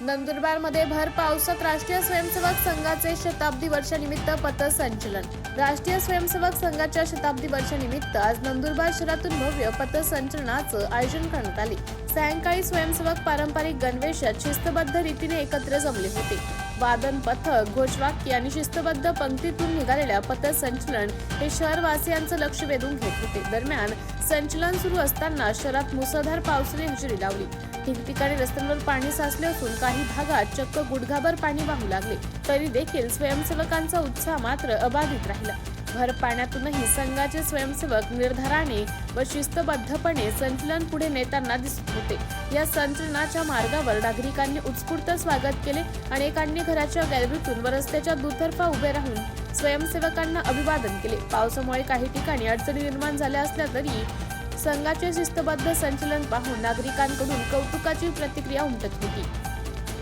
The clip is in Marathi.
नंदुरबारमध्ये भर पावसात राष्ट्रीय स्वयंसेवक संघाचे शताब्दी वर्षानिमित्त पथसंचलन. राष्ट्रीय स्वयंसेवक संघाच्या शताब्दी वर्षानिमित्त आज नंदुरबार शहरातून भव्य पथसंचलनाचं आयोजन करण्यात आले. सायंकाळी स्वयंसेवक पारंपरिक गणवेशात शिस्तबद्ध रीतीने एकत्र जमले होते. वादन पथक घोषवाक्य आणि शिस्तबद्ध पंक्तीतून निघालेल्या पथसंचलन हे शहरवासियांचं लक्ष वेधून घेत होते. दरम्यान संचलन सुरू असताना शहरात मुसळधार पावसाने हजेरी लावली. ठिकठिकाणी रस्त्यांवर पाणी साचले असून काही भागात चक्क गुडघाभर पाणी वाहू लागले. तरी देखील स्वयंसेवकांचा उत्साह मात्र अबाधित राहिला. भर पाण्यातूनही संघाचे स्वयंसेवक निर्धाराने व शिस्तबद्धपणे संचलन पुढे नेताना दिसत होते. या संचलनाच्या मार्गावर नागरिकांनी उत्स्फूर्त स्वागत केले अनेकांनी घराच्या गॅलरीतून व रस्त्याच्या दुतर्फा उभे राहून स्वयंसेवकांना अभिवादन केले. पावसामुळे काही ठिकाणी अडचणी निर्माण झाल्या असल्या तरी संघाचे शिस्तबद्ध संचलन पाहून नागरिकांकडून कौतुकाची प्रतिक्रिया उमटत होती.